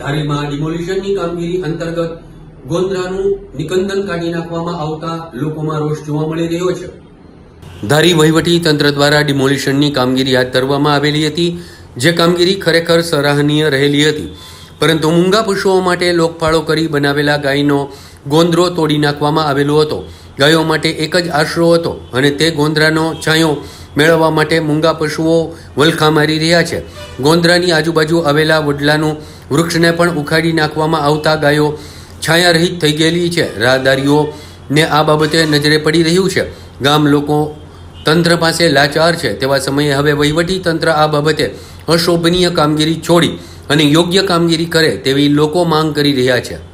ધારીમાં ડિમોલિશનની કામગીરી અંતર્ગત ગોંદરાનું નિકંદન કાઢી નાખવામાં આવતા લોકોમાં રોષ જોવા મળી રહ્યો છે. ધારી વહીવટી તંત્ર દ્વારા ડિમોલિશનની કામગીરી હાથ ધરવામાં આવેલી હતી, જે કામગીરી ખરેખર સરાહનીય રહેલી હતી. પરંતુ મૂંગા પશુઓ માટે લોકફાળો કરી બનાવેલા ગાયનો ગોંદરો તોડી નાખવામાં આવેલો હતો. ગાયો માટે એક જ આશરો હતો અને તે ગોંદરાનો છાંયો મેળવવા માટે મૂંગા પશુઓ વલખા મારી રહ્યા છે. ગોંદરાની આજુબાજુ આવેલા વડલાનું વૃક્ષને પણ ઉખાડી નાખવામાં આવતા ગાયો છાયા રહિત થઈ ગયેલી છે. રાહદારીઓને આ બાબતે નજરે પડી રહ્યું છે. ગામ લોકો તંત્ર પાસે લાચાર છે. તેવા સમયે હવે વહીવટી તંત્ર આ બાબતે અશોભનીય કામગીરી છોડી અને યોગ્ય કામગીરી કરે તેવી લોકો માંગ કરી રહ્યા છે.